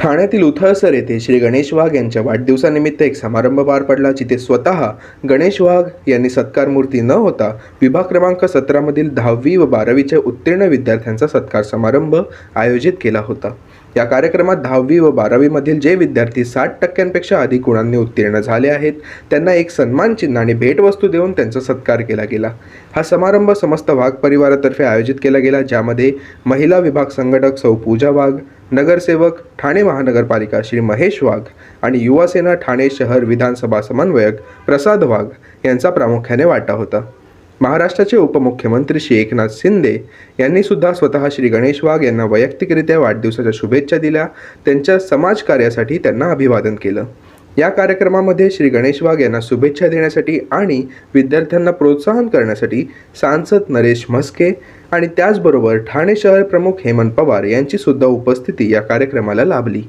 ठाण्यातील उथळसर येथे श्री गणेश वाघ यांच्या वाढदिवसानिमित्त एक समारंभ पार पडला जिथे स्वतः गणेश वाघ यांनी सत्कार मूर्ती न होता विभाग क्रमांक सतरामधील दहावी व बारावीच्या उत्तीर्ण विद्यार्थ्यांचा सत्कार समारंभ आयोजित केला होता. या कार्यक्रमात दहावी व बारावीमधील जे विद्यार्थी साठ टक्क्यांपेक्षा अधिक गुणांनी उत्तीर्ण झाले आहेत त्यांना एक सन्मान चिन्ह आणि भेटवस्तू देऊन त्यांचा सत्कार केला गेला. हा समारंभ समस्त वाघ परिवारातर्फे आयोजित केला गेला ज्यामध्ये महिला विभाग संघटक सौ पूजा वाघ नगरसेवक ठाणे महानगरपालिका श्री महेश वाघ आणि युवासेना ठाणे शहर विधानसभा समन्वयक प्रसाद वाघ यांचा प्रामुख्याने वाटा होता. महाराष्ट्राचे उपमुख्यमंत्री श्री एकनाथ शिंदे यांनी सुद्धा स्वतः श्री गणेश वाघ यांना वैयक्तिकरित्या वाढदिवसाच्या शुभेच्छा दिल्या. त्यांच्या समाजकार्यासाठी त्यांना अभिवादन केलं. या कार्यक्रमामध्ये श्री गणेश वाघ यांना शुभेच्छा देण्यासाठी आणि विद्यार्थ्यांना प्रोत्साहन करण्यासाठी सांसद नरेश म्हस्के आणि त्याचबरोबर ठाणे शहर प्रमुख हेमंत पवार यांची सुद्धा उपस्थिती या कार्यक्रमाला लाभली.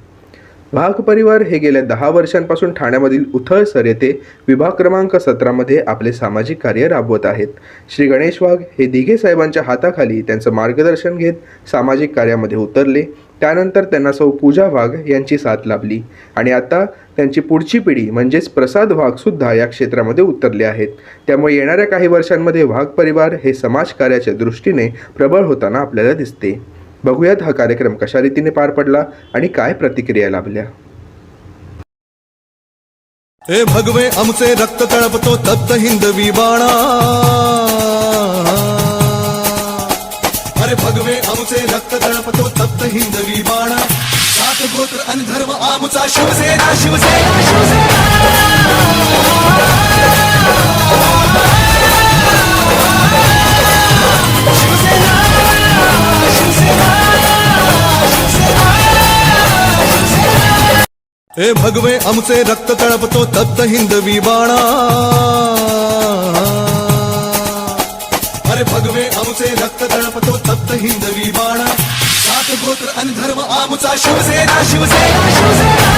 वाघ परिवार हे गेल्या दहा वर्षांपासून ठाण्यामधील उथळसर येथे विभाग क्रमांक सतरामध्ये आपले सामाजिक कार्य राबवत आहेत. श्री गणेश वाघ हे दिघे साहेबांच्या हाताखाली त्यांचं मार्गदर्शन घेत सामाजिक कार्यामध्ये उतरले. त्यानंतर त्यांना सौ पूजा वाघ यांची साथ लाभली. आणि आता त्यांची पुढची पिढी म्हणजेच प्रसाद वाघसुद्धा या क्षेत्रामध्ये उतरले आहेत. त्यामुळे येणाऱ्या काही वर्षांमध्ये वाघ परिवार हे समाजकार्याच्या दृष्टीने प्रबळ होताना आपल्याला दिसते. बघूयात हा कार्यक्रम कशा रीतीने पार पडला आणि काय प्रतिक्रिया लाभल्या. हे भगवे आमचे रक्त तळपतो तप्त हिंदवी बाणा अरे भगवे आमचे रक्त तळपतो तप्त हिंदवी बाणा सात गोत्र आणि धर्म आमचा शिवसेना शिवसेना शिवसेना. हे भगवे आमचे रक्त तळपतो तप्त हिंदवी बाणा. अरे भगवे आमचे रक्त तळपतो तप्त हिंदवी बाणा. सात गोत्र आणि धर्म आमचा शिवसेना शिवसेना शिवसेना.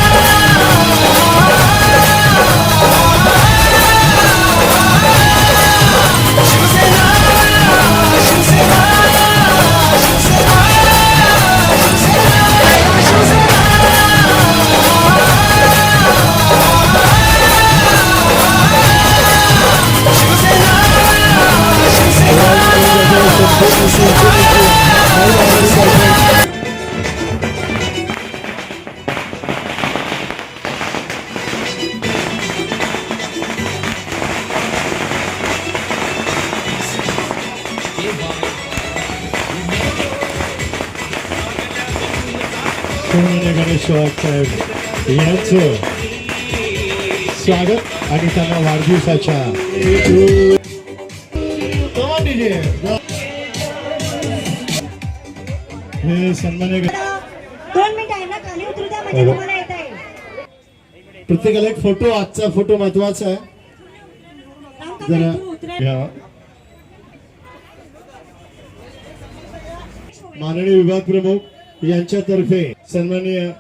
पूर्ण गणेश साहेब यांचं स्वागत आणि त्यांना वाढदिवसाच्या. हे सन्मान्य म्हणजे प्रत्येकाला एक फोटो आजचा फोटो महत्त्वाचा आहे. जरा माननीय विभाग प्रमुख यांच्यातर्फे सन्माननीय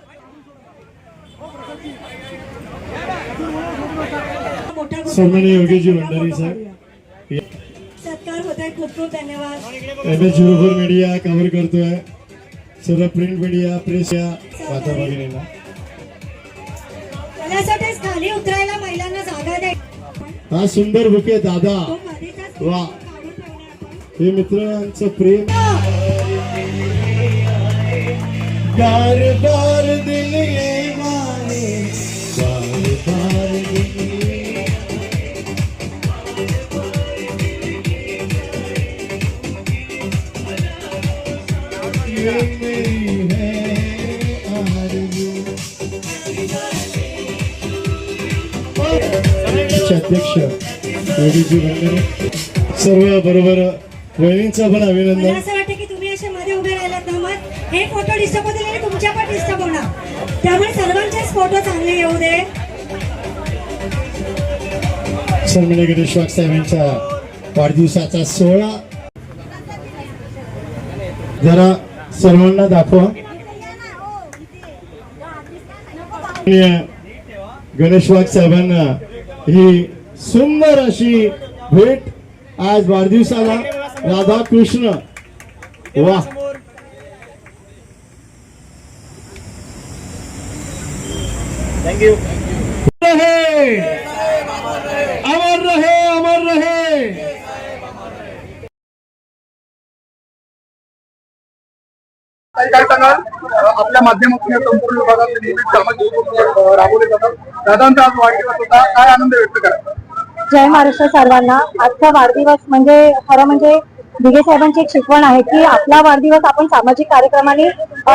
सन्माननीय योगेशजी भंडारी साहेब. सत्कार होत आहे खूप खूप धन्यवाद. एम झिरो मीडिया कव्हर करतोय. सर्व प्रिंट मीडिया प्रेस या वाता भगिनीला त्यासाठीच खाली उतरायला महिलांना जागा द्यायची हा सुंदर बुके दादा. वा. हे मित्रांचं प्रेम. बार बार दिल ये माने बार बार दिल ये मेरी है आरज़ू। अध्यक्ष योगीजी सर्व बरोबर वहिनींचं पण अभिनंदन. मध्ये ना मग हे फोटो डिस्टर्ब होतील आणि तुमच्या पण डिस्टर्ब होणार. त्यामुळे सर्वांचेच फोटो चांगले येऊ दे. सन्मान्य गणेश वाघ साहेबांच्या वाढदिवसाचा सोहळा. जरा सर्वांना दाखवा. गणेश वाघ साहेबांना ही सुंदर अशी भेट आज वाढदिवसाला. राधा कृष्ण वा. रहे। अमर रहे अमर रहे। काय सांगाल आपल्या माध्यमातून या संपूर्ण विभागात राबवले जातात. दादांचा आज वाढदिवस होता. काय आनंद व्यक्त करा जय महाराष्ट्र सर्वांना. आजचा वाढदिवस म्हणजे खरं म्हणजे दिघे साहेबांची एक शिकवण आहे की आपला वाढदिवस आपण सामाजिक कार्यक्रमाने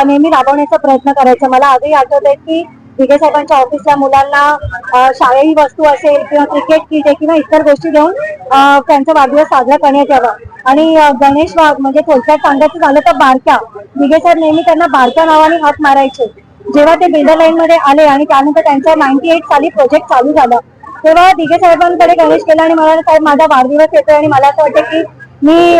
नेहमी राबवण्याचा प्रयत्न करायचा. मला आजही आठवत आहे की दिघे साहेबांच्या ऑफिसच्या मुलांना शाळेही वस्तू असेल किंवा क्रिकेट किट किंवा इतर गोष्टी देऊन त्यांचा वाढदिवस साजरा करण्यात यावा. आणि गणेश वाघ म्हणजे थोडक्यात सांगायचं झालं तर बारक्या. दिघे साहेब नेहमी त्यांना बारक्या नावाने हात मारायचे. जेव्हा ते बिल्डर लाईन मध्ये आले आणि त्यानंतर त्यांचा नाईन्टी एट साली प्रोजेक्ट चालू झाला तेव्हा दिघे साहेबांकडे गणेश केला आणि मला साहेब माझा वाढदिवस येतोय आणि मला असं वाटतं की मी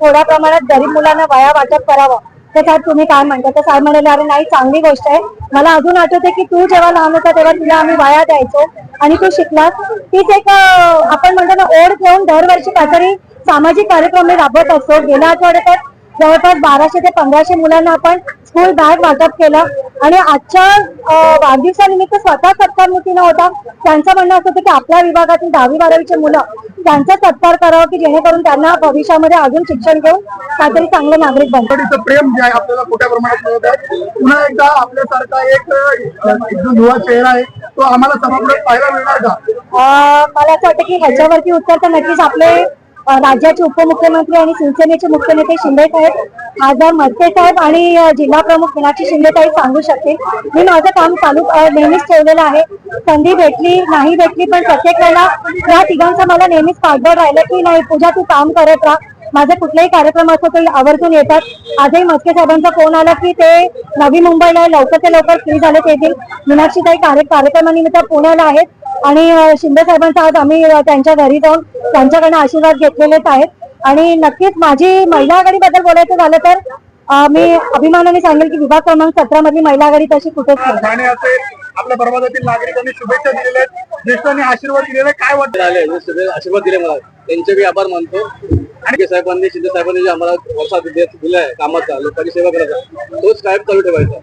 थोड्या प्रमाणात गरीब मुलांना वया वाटप करावं. तर तुम्ही काय म्हणता? तर साहेब म्हणाले अरे नाही चांगली गोष्ट आहे. मला अजून आठवते की तू जेव्हा लहान होता तेव्हा तुला आम्ही वाया द्यायचो आणि तू शिकलास. तीच एक आपण म्हणतो ना ओढ घेऊन दरवर्षी काहीतरी सामाजिक कार्यक्रम मी राबवत असतो. गेल्या आठवड्यात जवळपास बाराशे ते पंधराशे मुलांना आपण स्कूल बॅग वाटप केलं. आणि आजच्या वाढदिवसानिमित्त स्वतः सत्कार न होता. त्यांचं म्हणणं असं होतं की आपल्या विभागातील दहावी बारावीचे मुलं त्यांचा सत्कार करावा की जेणेकरून त्यांना भविष्यामध्ये अजून शिक्षण घेऊन काहीतरी चांगले नागरिक बनतात प्रेम जे आहे आपल्याला मोठ्या प्रमाणात मिळत आहे. पुन्हा एकदा आपल्यासारखा एक जो युवा चेहरा आहे तो आम्हाला सभागृहात पाहायला मिळणार का? मला असं वाटतं की ह्याच्यावरती उत्तर तर नक्कीच आपले राज्याचे उपमुख्यमंत्री आणि शिवसेनेचे मुख्य नेते शिंदे साहेब खासदार मडके साहेब आणि जिल्हा प्रमुख मीनाक्षी शिंदे साहेब सांगू शकते मी माझं काम चालू नेहमीच ठेवलेलं आहे. संधी भेटली नाही भेटली पण प्रत्येक वेळेला या तिघांचा मला नेहमीच पाठबळ राहिलं की नाही पूजा तू काम करत राहा. माझे कुठलाही कार्यक्रम असो ते आवर्जून येतात. आजही मस्के साहेबांचा फोन आला की ते नवी मुंबईला लवकर ते लवकर फ्री झाले ते मीनाक्षी काही कार्य कार्यक्रमानिमित्त पुण्याला आहेत. आणि शिंदे साहेबांचा आज आम्ही त्यांच्या घरी जाऊन त्यांच्याकडनं आशीर्वाद घेतलेलेच आहेत. आणि नक्कीच माझी महिला आघाडी बद्दल बोलायचं झालं तर मी अभिमानाने सांगेल की विभाग क्रमांक सतरा मधली महिला आघाडी तशी कुठेच आपल्या बरोबरातील नागरिकांनी शुभेच्छा दिलेल्या आहेत. ज्येष्ठांनी आशीर्वाद दिलेला आहे काय वाटतं? आले आशीर्वाद दिले मला. त्यांचे मी आभार मानतो. आणि साहेबांनी शिंदे साहेबांनी जे आम्हाला वर्षा दिलाय कामाचा लोकांची सेवा करायचा तोच कायम चालू ठेवायचा.